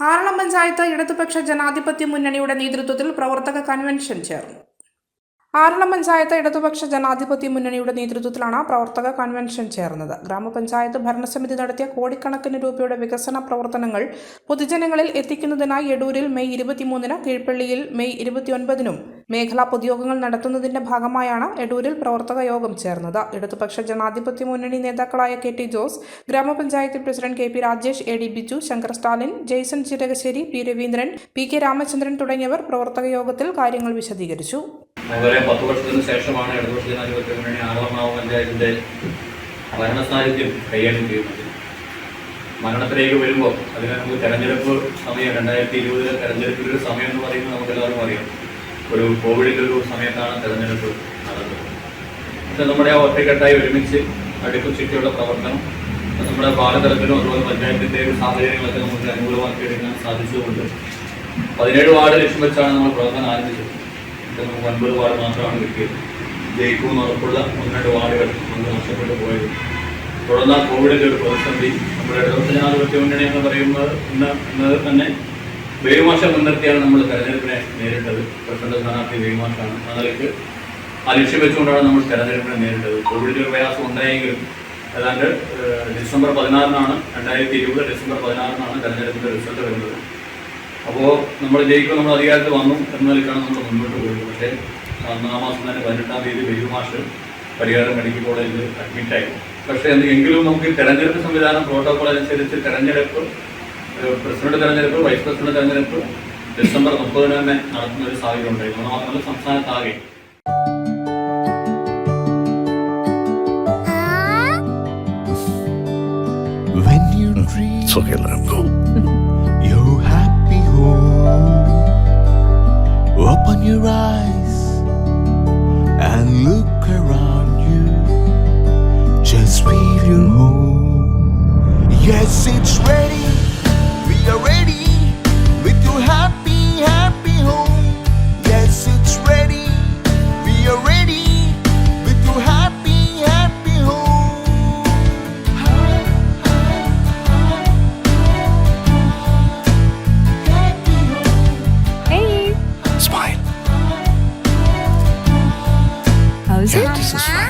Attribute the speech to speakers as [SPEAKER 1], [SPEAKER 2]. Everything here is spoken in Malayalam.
[SPEAKER 1] ആറളം പഞ്ചായത്ത് ഇടതുപക്ഷ ജനാധിപത്യ മുന്നണിയുടെ നേതൃത്വത്തിൽ പ്രവർത്തക കൺവെൻഷൻ ചേർന്നു. ആറളം പഞ്ചായത്ത് ഇടതുപക്ഷ ജനാധിപത്യ മുന്നണിയുടെ നേതൃത്വത്തിലാണ് പ്രവർത്തക കൺവെൻഷൻ ചേർന്നത്. ഗ്രാമപഞ്ചായത്ത് ഭരണസമിതി നടത്തിയ കോടിക്കണക്കിന് രൂപയുടെ വികസന പ്രവർത്തനങ്ങൾ പൊതുജനങ്ങളിൽ എത്തിക്കുന്നതിനായി എടൂരിൽ മെയ് ഇരുപത്തിമൂന്നിന് കീഴ്പള്ളിയിൽ മെയ് ഇരുപത്തിയൊൻപതിനും മേഖലാ പൊതുയോഗങ്ങൾ നടത്തുന്നതിന്റെ ഭാഗമായാണ് എടൂരിൽ പ്രവർത്തക യോഗം ചേർന്നത്. ഇടതുപക്ഷ ജനാധിപത്യ മുന്നണി നേതാക്കളായ കെ ടി ജോസ് ഗ്രാമപഞ്ചായത്ത് president K P Rajesh A D Biju Shankar Stalin Jaison Chirakassery P Raveendran P K Ramachandran തുടങ്ങിയവർ പ്രവർത്തക യോഗത്തിൽ കാര്യങ്ങൾ വിശദീകരിച്ചു.
[SPEAKER 2] നമുക്കറിയാം പത്ത് വർഷത്തിന് ശേഷമാണ് ഇടതുപക്ഷ ജനാധിപത്യ മുന്നണി ആറളമാവ് പഞ്ചായത്തിന്റെ ഭരണസാന്നിധ്യം കൈകാര്യം ചെയ്യുന്നത്. മരണത്തിലേക്ക് വരുമ്പോൾ അതിന് നമുക്ക് തെരഞ്ഞെടുപ്പ് സമയം രണ്ടായിരത്തി ഇരുപതിലെ തെരഞ്ഞെടുപ്പിന്റെ ഒരു സമയം എന്ന് പറയുന്നത് നമുക്ക് എല്ലാവർക്കും അറിയാം. ഒരു കോവിഡിന്റെ ഒരു സമയത്താണ് തെരഞ്ഞെടുപ്പ് നടന്നത്. പക്ഷെ നമ്മുടെ ആ ഒറ്റക്കെട്ടായി ഒരുമിച്ച് അടുക്കും ചുറ്റിയുള്ള പ്രവർത്തനം നമ്മുടെ പാലതലത്തിലും അതുപോലെ പഞ്ചായത്തിന്റെ ഒരു സാഹചര്യങ്ങളൊക്കെ നമുക്ക് അനുകൂലമാക്കി എടുക്കാൻ സാധിച്ചതുകൊണ്ട് പതിനേഴ് വാർഡ് ലക്ഷ്യം വെച്ചാണ് നമ്മൾ പ്രവർത്തനം ആരംഭിച്ചത്. ഒൻപത് വാർഡ് മാത്രമാണ് കിട്ടിയത്. ജയിക്കുമെന്ന് ഉറപ്പുള്ള ഒന്ന് രണ്ട് വാർഡുകൾ നമുക്ക് നഷ്ടപ്പെട്ടു പോയത്. തുടർന്ന് കോവിഡിന്റെ ഒരു പ്രതിസന്ധി. നമ്മുടെ ഇടതുപക്ഷ ജനാധിപത്യ മുന്നണി എന്ന് പറയുന്നത് ഇന്ന് എന്നത് തന്നെ വേവുമാഷ മുൻനിർത്തിയാണ് നമ്മൾ തെരഞ്ഞെടുപ്പിനെ നേരിട്ടത്. പ്രസിഡന്റ് സ്ഥാനാർത്ഥി വേവുമാഷാണ് ആ നിലയ്ക്ക് ആ ലക്ഷ്യം വെച്ചുകൊണ്ടാണ് നമ്മൾ തെരഞ്ഞെടുപ്പിനെ നേരിട്ടത്. കോവിഡിന്റെ ഒരു പ്രയാസം ഉണ്ടായെങ്കിലും ഏതാണ്ട് ഡിസംബർ പതിനാറിനാണ് രണ്ടായിരത്തി ഇരുപത് ഡിസംബർ പതിനാറിനാണ് തെരഞ്ഞെടുപ്പിന്റെ റിസൾട്ട് വരുന്നത്. അപ്പോൾ നമ്മൾ ജയിക്കും നമ്മൾ അധികാരത്തിൽ വന്നു. എന്ന നമ്മൾ മുന്നോട്ട് പോയത്. പക്ഷേ ഒന്നാം മാസം തന്നെ പതിനെട്ടാം തീയതി ബെയ്യു മാഷ് പരിഹാരം മെഡിക്കൽ കോളേജിൽ അഡ്മിറ്റായി പക്ഷേ എന്തെങ്കിലും നമുക്ക് തെരഞ്ഞെടുപ്പ് സംവിധാനം പ്രോട്ടോകോൾ അനുസരിച്ച് തെരഞ്ഞെടുപ്പ് പ്രസിഡന്റ് തെരഞ്ഞെടുപ്പ് വൈസ് പ്രസിഡന്റ് തെരഞ്ഞെടുപ്പ് ഡിസംബർ മുപ്പതിന് തന്നെ നടത്തുന്ന ഒരു സാഹചര്യം ഉണ്ടായിരുന്നു. അത് മാത്രമല്ല സംസ്ഥാനത്താകെ.
[SPEAKER 3] When you dream